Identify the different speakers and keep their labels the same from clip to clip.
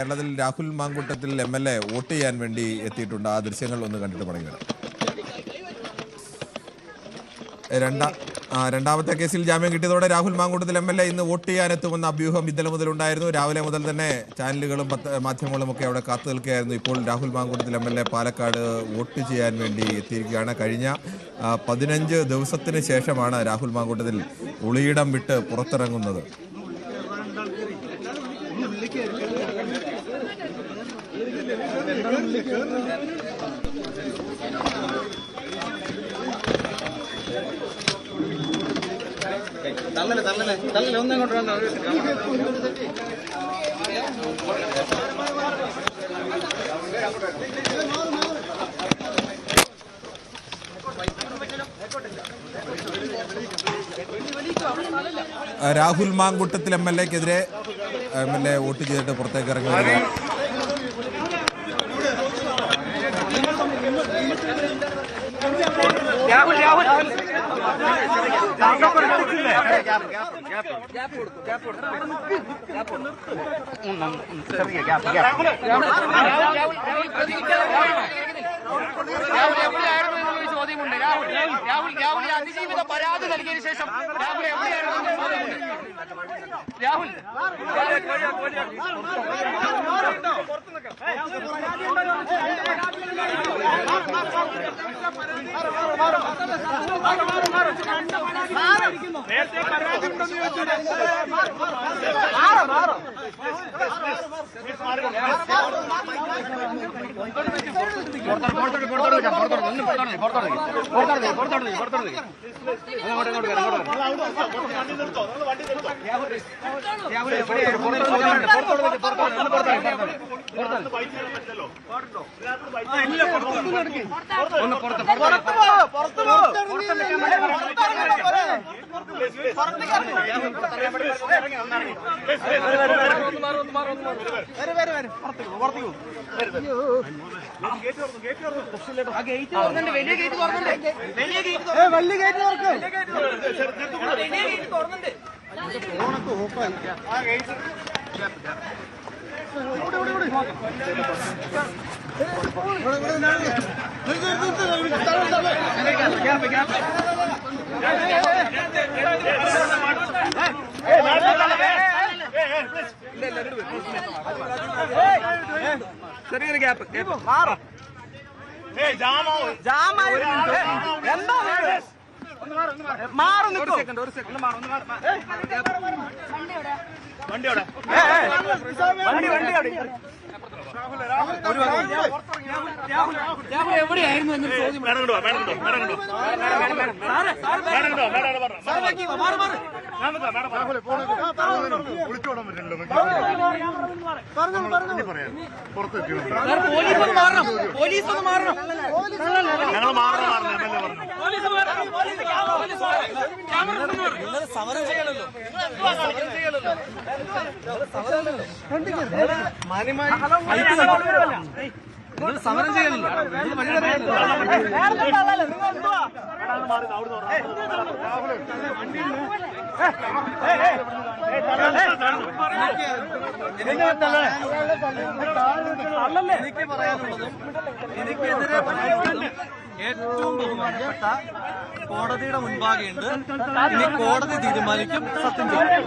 Speaker 1: കേരളത്തിൽ Rahul Mamkootathil M L A vote ചെയ്യാൻ വേണ്ടി എത്തിയിട്ടുണ്ട്. ആ ദൃശ്യങ്ങൾ ഒന്ന് കണ്ടിട്ട് പറയുക. രണ്ടാം രണ്ടാ രണ്ടാമത്തെ കേസിൽ ജാമ്യം കിട്ടിയതോടെ Rahul Mamkootathil M L A ഇന്ന് വോട്ട് ചെയ്യാനെത്തുമെന്ന അഭ്യൂഹം ഇന്നലെ മുതലുണ്ടായിരുന്നു രാവിലെ മുതൽ തന്നെ ചാനലുകളും മാധ്യമങ്ങളും ഒക്കെ അവിടെ കാത്തു നിൽക്കുകയായിരുന്നു. ഇപ്പോൾ Rahul Mamkootathil M L A Palakkad vote ചെയ്യാൻ വേണ്ടി എത്തിയിരിക്കുകയാണ്. കഴിഞ്ഞ പതിനഞ്ച് ദിവസത്തിന് ശേഷമാണ് രാഹുൽ മാങ്കൂട്ടത്തിൽ ഒളിയിടം വിട്ട് പുറത്തിറങ്ങുന്നത്. തള്ളൽ തള്ളൽ തള്ളൽ ഒന്നും ഇങ്ങോട്ട് വേണ്ട രാഹുൽ മാങ്കുട്ടത്തിൽ എം എൽ എക്കെതിരെ എം എൽ എ വോട്ട് ചെയ്തിട്ട് പുറത്തേക്ക് ഇറങ്ങി വരിക. രാഹുൽ രാഹുൽ രാഹുൽ എവിടെയായിരുന്നു എന്നൊരു ചോദ്യമുണ്ട് രാഹുൽ രാഹുൽ രാഹുൽ അതിജീവിത പരാതി നൽകിയതിനു ശേഷം രാഹുൽ എവിടെയായിരുന്നു ചോദ്യമുണ്ട് രാഹുൽ നേരത്തെ പരാതി ഉണ്ടെന്ന് ചോദിച്ചത് മാറോ മാറോ പുറത്തോട്ട് പുറത്തോട്ട് പുറത്തോട്ട് ഒന്നും പുറത്തോട്ട്
Speaker 2: പുറത്തോട്ട് പുറത്തോട്ട് പുറത്തോട്ട് പുറത്തോട്ട് അങ്ങോട്ട് ഇങ്ങോട്ട് പുറത്തോട്ട് പുറത്തോട്ട് പുറത്തോട്ട് പുറത്തോട്ട് വലിയ ഗേറ്റ് തുറന്നുണ്ട് വലിയ ഗേറ്റ് വലിയ ഗേറ്റ് തുറക്കും വലിയ ഗേറ്റ് തുറന്നുണ്ട്
Speaker 1: ചെറിയൊരു ഗ്യാപ്പ് ഗ്യാപ്പ്.
Speaker 2: മാറും.
Speaker 3: ഒരു സെക്കൻഡ് ഒരു സെക്കൻഡ് മാറും വണ്ടി വണ്ടി വണ്ടി അവിടെ രാഹുൽ എവിടെയായിരുന്നു എന്നൊരു ചോദ്യം
Speaker 2: പോലീസ് ഒന്ന് മാറണം പോലീസ് ഒന്ന് മാറണം ഞങ്ങൾ മാറണം മാറണം എം എൽ എ പറഞ്ഞു പോലീസ് മാറണം പോലീസ് പോലീസ് മാറണം ക്യാമറ നിങ്ങൾ സമരം ചെയ്യണല്ലോ ചെയ്യണല്ലോ സമരം ചെയ്യണല്ലോ എനിക്ക് പറയാനുള്ളതും എനിക്കെതിരെ ഏറ്റവും ബഹുമാനപ്പെട്ട
Speaker 3: കോടതിയുടെ മുൻപാകെയുണ്ട്. ഇനി കോടതി തീരുമാനിക്കും.
Speaker 2: സത്യം ചെയ്യും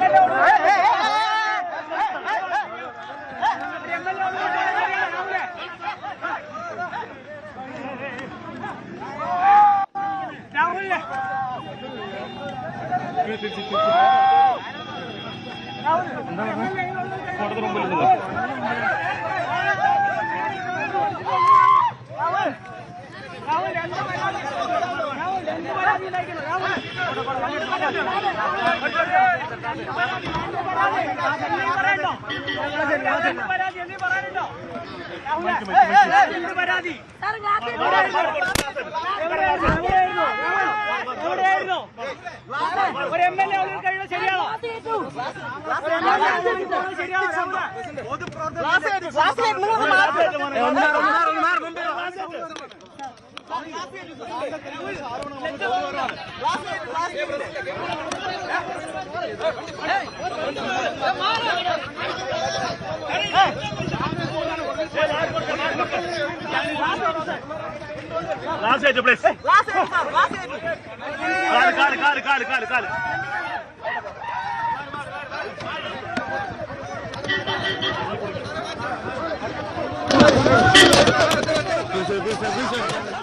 Speaker 3: ഒരു എം എൽ എ കഴിയുന്നത് ശരിയാണോ last age place last age sir last age కాలు కాలు కాలు కాలు కాలు కాలు Bisa, bisa, bisa.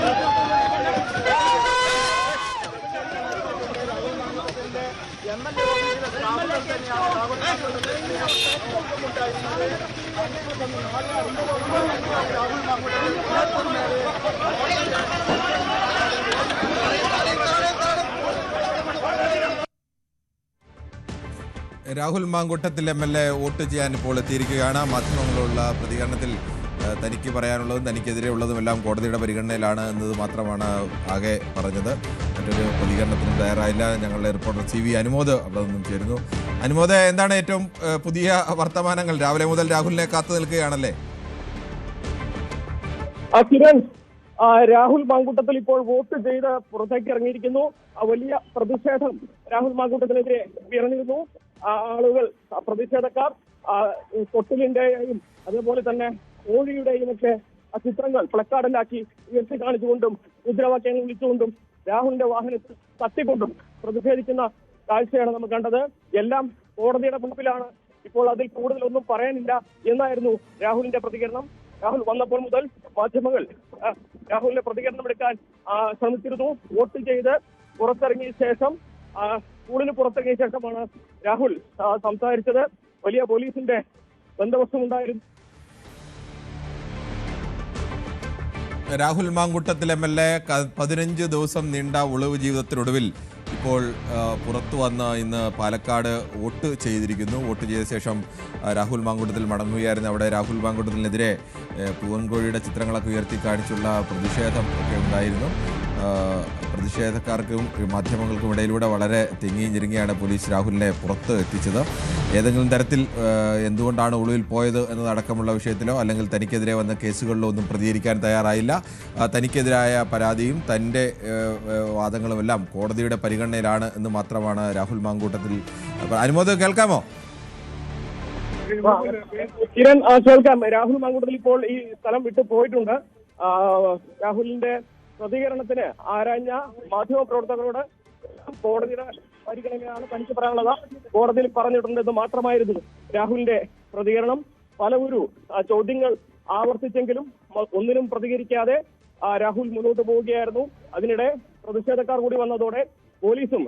Speaker 1: Rahul Mamkootathil M L A vote ചെയ്യാൻ ഇപ്പോൾ എത്തിയിരിക്കുകയാണ്. മാധ്യമങ്ങളുള്ള പ്രതികരണത്തിൽ ഏഹ്, തനിക്ക് പറയാനുള്ളതും തനിക്കെതിരെ ഉള്ളതുമെല്ലാം കോടതിയുടെ പരിഗണനയിലാണ് എന്നത് മാത്രമാണ് ആകെ പറഞ്ഞത്. മറ്റൊരു പ്രതികരണത്തിനും തയ്യാറായില്ല. ഞങ്ങളുടെ റിപ്പോർട്ടർ സി വി അനുമോദ് അവിടെ നിന്നും ചേരുന്നു. അനുമോദ എന്താണ് ഏറ്റവും പുതിയ വർത്തമാനങ്ങൾ? രാവിലെ മുതൽ രാഹുലിനെ കാത്തു നിൽക്കുകയാണല്ലേ?
Speaker 4: രാഹുൽ മാങ്കൂട്ടത്തിൽ ഇപ്പോൾ വോട്ട് ചെയ്ത് പുറത്തേക്ക് ഇറങ്ങിയിരിക്കുന്നു. വലിയ പ്രതിഷേധം രാഹുൽ മാങ്കൂട്ടത്തിനെതിരെ ഉയർന്നിരുന്നു. ആളുകൾ പ്രതിഷേധക്കാർ തൊട്ടിലിന്റെയും അതേപോലെ തന്നെ കോഴിയുടെയും ഒക്കെ ആ ചിത്രങ്ങൾ പ്ലക്കാർഡിലാക്കി ഉയർത്തി കാണിച്ചുകൊണ്ടും മുദ്രാവാക്യങ്ങൾ വിളിച്ചുകൊണ്ടും രാഹുലിന്റെ വാഹനത്തിൽ തട്ടിക്കൊണ്ടും പ്രതിഷേധിക്കുന്ന കാഴ്ചയാണ് നമ്മൾ കണ്ടത്. എല്ലാം കോടതിയുടെ മുൻപിലാണ്. ഇപ്പോൾ അതിൽ കൂടുതലൊന്നും പറയാനില്ല എന്നായിരുന്നു രാഹുലിന്റെ പ്രതികരണം. രാഹുൽ വന്നപ്പോൾ മുതൽ മാധ്യമങ്ങൾ രാഹുലിന്റെ പ്രതികരണം എടുക്കാൻ ശ്രമിച്ചിരുന്നു. വോട്ട് ചെയ്ത് പുറത്തിറങ്ങിയ ശേഷം സ്കൂളിന് പുറത്തിറങ്ങിയ ശേഷമാണ് രാഹുൽ സംസാരിച്ചത്. വലിയ പോലീസിന്റെ ബന്ധവസ്തുണ്ടായിരുന്നു
Speaker 1: Rahul Mamkootathil M L A പതിനഞ്ച് ദിവസം നീണ്ട ഒളിവ് ജീവിതത്തിനൊടുവിൽ ഇപ്പോൾ പുറത്തു വന്ന് ഇന്ന് പാലക്കാട് വോട്ട് ചെയ്തിരിക്കുന്നു. വോട്ട് ചെയ്ത ശേഷം രാഹുൽ മാങ്കുട്ടത്തിൽ മടങ്ങുകയായിരുന്നു. അവിടെ രാഹുൽ മാങ്കുട്ടത്തിനെതിരെ പൂവൻകോഴിയുടെ ചിത്രങ്ങളൊക്കെ ഉയർത്തി കാണിച്ചുള്ള പ്രതിഷേധം ഒക്കെ ഉണ്ടായിരുന്നു. പ്രതിഷേധക്കാർക്കും മാധ്യമങ്ങൾക്കും ഇടയിലൂടെ വളരെ തിങ്ങിയും ഞെരുങ്ങിയാണ് പോലീസ് രാഹുലിനെ പുറത്ത് എത്തിച്ചത്. ഏതെങ്കിലും തരത്തിൽ എന്തുകൊണ്ടാണ് ഒളിവിൽ പോയത് എന്നതടക്കമുള്ള വിഷയത്തിലോ അല്ലെങ്കിൽ തനിക്കെതിരെ വന്ന കേസുകളിലോ ഒന്നും പ്രതികരിക്കാൻ തയ്യാറായില്ല. തനിക്കെതിരായ പരാതിയും തന്റെ വാദങ്ങളുമെല്ലാം കോടതിയുടെ പരിഗണനയിലാണ് എന്ന് മാത്രമാണ് രാഹുൽ മാങ്കൂട്ടത്തിൽ അനുമോദം കേൾക്കാമോ?
Speaker 4: കിരൺ കേൾക്കാം. രാഹുൽ മാങ്കൂട്ടത്തിൽ ഇപ്പോൾ ഈ സ്ഥലം വിട്ടു പോയിട്ടുണ്ട്. രാഹുലിന്റെ പ്രതികരണത്തിന് ആരാഞ്ഞ മാധ്യമ പ്രവർത്തകരോട് കോടതിയുടെ പരിഗണനയാണ് തനിക്ക് പറയാനുള്ളത്. കോടതിയിൽ പറഞ്ഞിട്ടുണ്ട് എന്ന് മാത്രമായിരുന്നു രാഹുലിന്റെ പ്രതികരണം. പലവരു ചോദ്യങ്ങൾ ആവർത്തിച്ചെങ്കിലും ഒന്നിനും പ്രതികരിക്കാതെ രാഹുൽ മുന്നോട്ട് പോവുകയായിരുന്നു. അതിനിടെ പ്രതിഷേധക്കാർ കൂടി വന്നതോടെ പോലീസും